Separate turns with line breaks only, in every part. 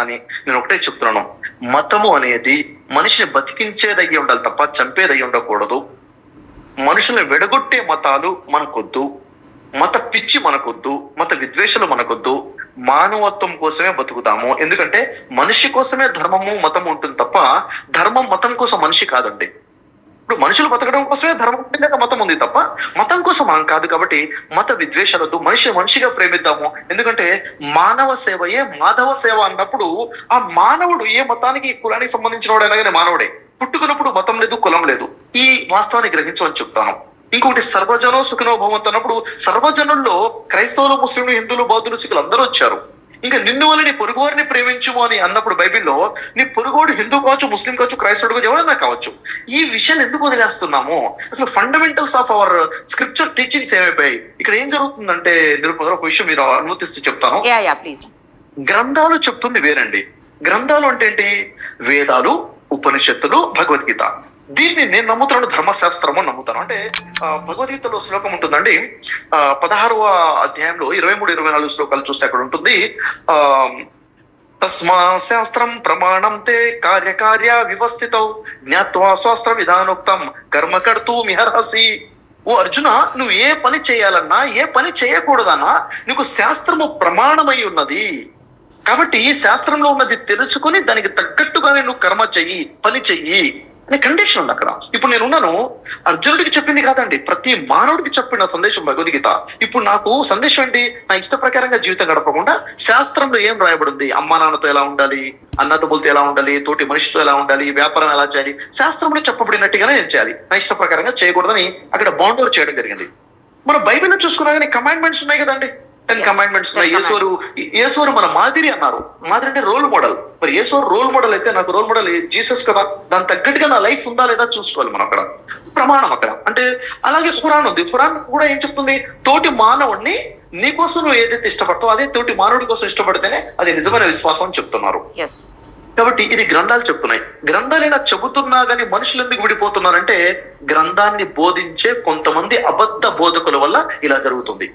కానీ నేను ఒకటే చెప్తున్నాను. మతము అనేది మనిషిని బతికించేదయ్యి ఉండాలి తప్ప చంపేదయ్యి ఉండకూడదు. మనుషుల్ని వెడగొట్టే మతాలు మనకొద్దు. మత పిచ్చి మనకొద్దు. మత విద్వేషాలు మనకొద్దు. మానవత్వం కోసమే బతుకుతాము. ఎందుకంటే మనిషి కోసమే ధర్మము మతం ఉంటుంది తప్ప ధర్మం మతం కోసం మనిషి కాదండి. ఇప్పుడు మనుషులు బతకడం కోసమే ధర్మం ఉంది మతం ఉంది తప్ప మతం కోసం మనం కాదు కాబట్టి మత విద్వేషాలతో మనిషి మనిషిగా ప్రేమిద్దాము. ఎందుకంటే మానవ సేవయే మాధవ సేవ అన్నప్పుడు ఆ మానవుడు ఏ మతానికి కులానికి సంబంధించిన వాడైనా కానీ మానవుడే. పుట్టుకున్నప్పుడు మతం లేదు కులం లేదు. ఈ వాస్తవాన్ని గ్రహించమని చెప్తాను. ఇంకొకటి సర్వజనో సుఖనో భవంతు అన్నప్పుడు సర్వజనుల్లో క్రైస్తవులు ముస్లింలు హిందువులు బౌద్ధులు సిక్కులు అందరూ వచ్చారు. ఇంకా నిన్ను వల్ల నీ పొరుగువారిని ప్రేమించుము అని అన్నప్పుడు బైబిల్లో నీ పొరుగువాడు హిందూ కావచ్చు ముస్లిం కావచ్చు క్రైస్తవుడు కావచ్చు ఎవరైనా కావచ్చు ఈ విషయాన్ని ఎందుకు వదిలేస్తున్నాము? అసలు fundamentals of our scripture teachings ఏమైపోయాయి? ఇక్కడ ఏం జరుగుతుందంటే నిరుపద ఒక విషయం మీరు అనుమతిస్తూ చెప్తాను. గ్రంథాలు చెప్తుంది వేరండి. గ్రంథాలు అంటే ఏంటి? వేదాలు ఉపనిషత్తులు భగవద్గీత. దీన్ని నేను నమ్ముతున్నాను ధర్మశాస్త్రము నమ్ముతాను. అంటే భగవద్గీతలో శ్లోకం ఉంటుందండి. ఆ, పదహారవ అధ్యాయంలో ఇరవై మూడు ఇరవై నాలుగు శ్లోకాలు చూస్తే అక్కడ ఉంటుంది. ఆ తస్మా శాస్త్రం ప్రమాణం తే కార్యకార్య వివస్థితౌ జ్ఞాత్వా శాస్త్ర విధానోక్తం కర్మ కడుతూ మిహర్హసి. ఓ అర్జున నువ్వు ఏ పని చేయాలన్నా ఏ పని చేయకూడదన్నా నీకు శాస్త్రము ప్రమాణమై ఉన్నది. కాబట్టి ఈ శాస్త్రంలో ఉన్నది తెలుసుకొని దానికి తగ్గట్టుగానే నువ్వు కర్మ చెయ్యి పని చెయ్యి. అనే కండిషన్ ఉంది అక్కడ. ఇప్పుడు నేను ఉన్నాను అర్జునుడికి చెప్పింది కాదండి. ప్రతి మానవుడికి చెప్పిన సందేశం భగవద్గీత. ఇప్పుడు నాకు సందేశం ఏంటి? నా ఇష్ట ప్రకారంగా జీవితం గడపకుండా శాస్త్రంలో ఏం రాయబడింది? అమ్మా నాన్నతో ఎలా ఉండాలి? అన్నదమ్ములతో ఎలా ఉండాలి? తోటి మనిషితో ఎలా ఉండాలి? వ్యాపారం ఎలా చేయాలి? శాస్త్రంలో చెప్పబడినట్టుగానే నేను చేయాలి. నా ఇష్ట ప్రకారంగా చేయకూడదని అక్కడ బౌండరీ చేయడం జరిగింది. మన బైబిల్ చూసుకున్నా కానీ కమాండ్మెంట్స్ ఉన్నాయి కదండి. టెన్. కమాండ్మెంట్స్ ఉన్నాయి. యేసోరు యేసోరు మన మాదిరి అన్నారు. మాదిరి అంటే రోల్ మోడల్ మరి యేసోరు రోల్ మోడల్ అయితే నాకు రోల్ మోడల్ జీసస్ కదా. దాని తగ్గట్టుగా నా లైఫ్ ఉందా లేదా చూసుకోవాలి మనం అక్కడ. ప్రమాణం అక్కడ. అంటే అలాగే ఖురాన్ ఉంది. ఖురాన్ కూడా ఏం చెప్తుంది? తోటి మానవుడిని నీకోసం నువ్వు ఏదైతే ఇష్టపడతావు అదే తోటి మానవుడి కోసం ఇష్టపడితేనే అది నిజమైన విశ్వాసం అని చెప్తున్నారు. కాబట్టి ఇది గ్రంథాలు చెప్తున్నాయి. గ్రంథాలు ఇలా చెబుతున్నా కానీ మనుషులు ఎందుకు విడిపోతున్నారంటే గ్రంథాన్ని బోధించే కొంతమంది అబద్ధ బోధకుల వల్ల ఇలా జరుగుతుంది.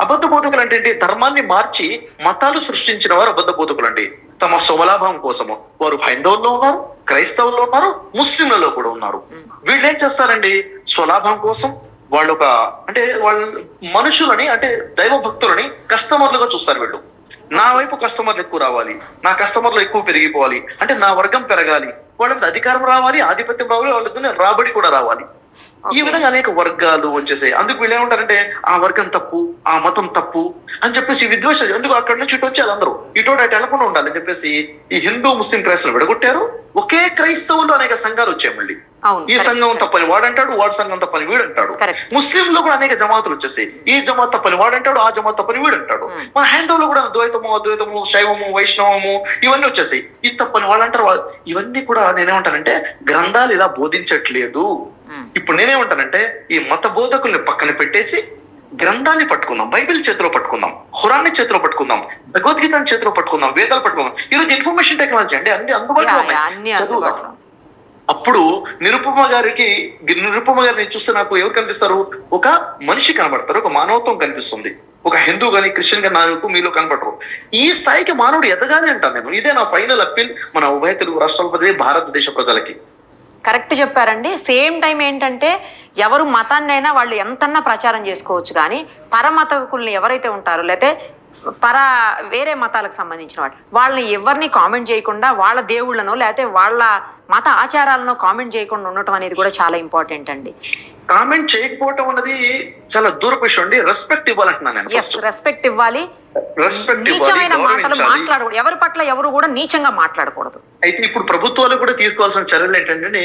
అబద్ధ బోధకులు అంటే ఏంటి? ధర్మాన్ని మార్చి మతాలు సృష్టించిన వారు అబద్ధ బోధకులు అండి. తమ స్వలాభం కోసము. వారు హైందవుల్లో ఉన్నారు క్రైస్తవుల్లో ఉన్నారు ముస్లింలలో కూడా ఉన్నారు. వీళ్ళు ఏం చేస్తారండి? స్వలాభం కోసం వాళ్ళు ఒక అంటే వాళ్ళు మనుషులని అంటే దైవ భక్తులని కస్టమర్లుగా చూస్తారు వీళ్ళు. నా వైపు కస్టమర్లు ఎక్కువ రావాలి నా కస్టమర్లు ఎక్కువ పెరిగిపోవాలి అంటే నా వర్గం పెరగాలి వాళ్ళ మీద అధికారం రావాలి ఆధిపత్యం రావాలి వాళ్ళ రాబడి కూడా రావాలి. ఈ. విధంగా అనేక వర్గాలు వచ్చేసాయి. అందుకు వీళ్ళు ఏమంటారంటే ఆ వర్గం తప్పు ఆ మతం తప్పు అని చెప్పేసి విద్వేషాలు ఎందుకు అక్కడ నుంచి ఇటు వచ్చి అందరూ? ఇటు అటు వెళ్ళకుండా ఉండాలని చెప్పేసి ఈ హిందూ ముస్లిం క్రైస్తవులు విడగొట్టారు. ఒకే క్రైస్తవులు అనేక సంఘాలు వచ్చాయి మళ్ళీ. ఈ సంఘం. తప్పని వాడంటాడు వాడు సంఘం తప్పని వీడంటాడు. ముస్లింలో కూడా అనేక జమాతులు వచ్చేసాయి. ఈ జమాత్ తప్పని వాడంటాడు ఆ జమాత్ తప్పని వీడంటాడు.
Hmm.
మన హైందవులో కూడా ద్వైతము అద్వైతము శైవము వైష్ణవము ఇవన్నీ వచ్చేసాయి. ఇది తప్పని వాళ్ళు అంటారు వా- ఇవన్నీ కూడా నేనేమంటానంటే గ్రంథాలు ఇలా బోధించట్లేదు. ఇప్పుడు నేనేమంటానంటే ఈ మత బోధకుల్ని పక్కన పెట్టేసి గ్రంథాన్ని పట్టుకుందాం బైబిల్ చేతిలో పట్టుకుందాం ఖురాన్ని చేతిలో పట్టుకుందాం భగవద్గీతని చేతిలో పట్టుకుందాం వేదాలు పట్టుకుందాం ఈరోజు ఇన్ఫర్మేషన్ టెక్నాలజీ అంటే అన్ని అందుబాటులో ఉన్నాయి. చదువుదాం. అప్పుడు నిరుపమ గారికి నిరుపమ గారిని చూస్తే నాకు ఎవరు కనిపిస్తారు? ఒక మనిషి కనబడతారు ఒక మానవత్వం కనిపిస్తుంది. ఒక హిందూ గాని క్రిస్టియన్ గాని నాకు మీలో కనబడరు. ఈ స్థాయికి మానవుడు ఎదగాలి అంటాను నేను. ఇదే నా ఫైనల్ అప్పీల్ మన ఉభయ తెలుగు రాష్ట్రాల భారతదేశ ప్రజలకి.
కరెక్ట్ చెప్పారండి. సేమ్ టైం ఏంటంటే ఎవరు మతాన్నైనా వాళ్ళు ఎంతన్నా ప్రచారం చేసుకోవచ్చు కానీ పరమతకుల్ని ఎవరైతే ఉంటారో లేకపోతే పర వేరే మతాలకు సంబంధించిన వాళ్ళు వాళ్ళని ఎవరిని కామెంట్ చేయకుండా వాళ్ళ దేవుళ్ళనో లేకపోతే వాళ్ళ మత ఆచారాలను కామెంట్ చేయకుండా ఉండటం అనేది కూడా చాలా ఇంపార్టెంట్ అండి.
కామెంట్ చేయకపోవటం అన్నది చాలా దూరపు విషయం అండి. రెస్పెక్ట్ ఇవ్వాలంటున్నాను నేను
రెస్పెక్ట్ ఇవ్వాలి. నీచమైన మాటలు మాట్లాడకూడదు. ఎవరి పట్ల ఎవరు కూడా నీచంగా మాట్లాడకూడదు.
అయితే ఇప్పుడు ప్రభుత్వాలు కూడా తీసుకోవాల్సిన చర్యలు ఏంటంటే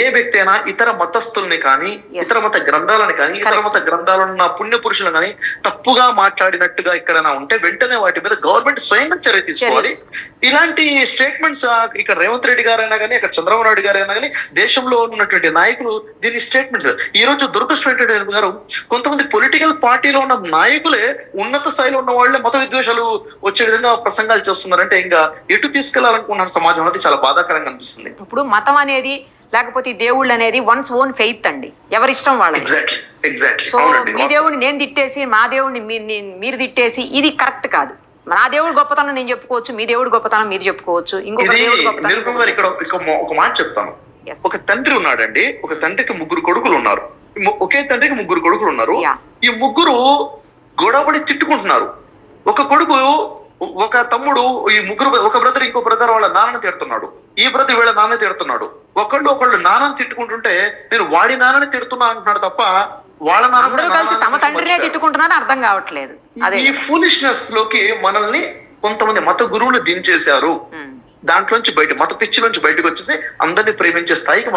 ఏ వ్యక్తి అయినా ఇతర మతస్థుల్ని కానీ. ఇతర మత గ్రంథాలను కానీ ఇతర. మత గ్రంథాలున్న పుణ్య పురుషులు కానీ తప్పుగా మాట్లాడినట్టుగా ఎక్కడైనా ఉంటే వెంటనే వాటి మీద గవర్నమెంట్ స్వయంగా చర్య తీసుకోవాలి. ఇలాంటి స్టేట్మెంట్స్ ఇక్కడ రేవంత్ రెడ్డి గారైనా కానీ అక్కడ చంద్రబాబు నాయుడు గారైనా కానీ దేశంలో ఉన్నటువంటి నాయకులు దీని స్టేట్మెంట్స్ ఈ రోజు దురదృష్టం ఏంటంటే గారు కొంతమంది పొలిటికల్ పార్టీలో ఉన్న నాయకులే ఉన్నత స్థాయిలో ఉన్న వాళ్ళే మత విద్వేషాలు వచ్చే విధంగా ప్రసంగాలు చేస్తున్నారంటే ఇంకా ఎటు తీసుకెళ్ళాలనుకున్నారు సమాజం అనేది చాలా బాధాకరంగా అనిపిస్తుంది.
ఇప్పుడు మతం అనేది లేకపోతే దేవుళ్ళు అనేది వన్స్ ఓన్ ఫెయిత్ అండి. ఎవరిష్టం వాళ్ళకి
ఎగ్జాక్ట్లీ
సో మీ దేవుడిని నేను తిట్టేసి మా దేవుడిని మీరు తిట్టేసి ఇది కరెక్ట్ కాదు. నా దేవుడు గొప్పతనం నేను చెప్పుకోవచ్చు మీ దేవుడు గొప్పతనం మీరు చెప్పుకోవచ్చు ఇంకొక దేవుడు గొప్పతనం
ఇక్కడ ఒక మాట చెప్తాను. ఒక తండ్రి ఉన్నాడండి ఒక తండ్రికి ముగ్గురు కొడుకులు ఉన్నారు. ఒకే తండ్రికి ముగ్గురు కొడుకులు ఉన్నారు. ఈ ముగ్గురు గొడవపడి తిట్టుకుంటున్నారు. ఒక కొడుకు ఒక తమ్ముడు ఈ ముగ్గురు ఒక బ్రదర్ ఇంకో బ్రదర్ వాళ్ళ నాన్నని తిడుతున్నాడు. ఈ బ్రదర్ వీళ్ళ నాన్న తిడుతున్నాడు. ఒకళ్ళు ఒకళ్ళు నాన్నని తిట్టుకుంటుంటే నేను వాడి నాన్నని తిడుతున్నా అంటున్నాడు తప్ప వాళ్ళ నాన్న కూడా
అందరూ
నా
కలిసి
నాన్నని
తమ తండ్రినే
మర్చిపోయారు.
తిట్టుకుంటున్నారని అర్థం కావట్లేదు అదే
ఈ ఫూలిష్నెస్లోకి మనల్ని కొంతమంది మత గురువులు దించేశారు. దాంట్లోంచి బయట మత పిచ్చి నుంచి బయటకు వచ్చేసి అందరిని ప్రేమించే స్థాయికి మనం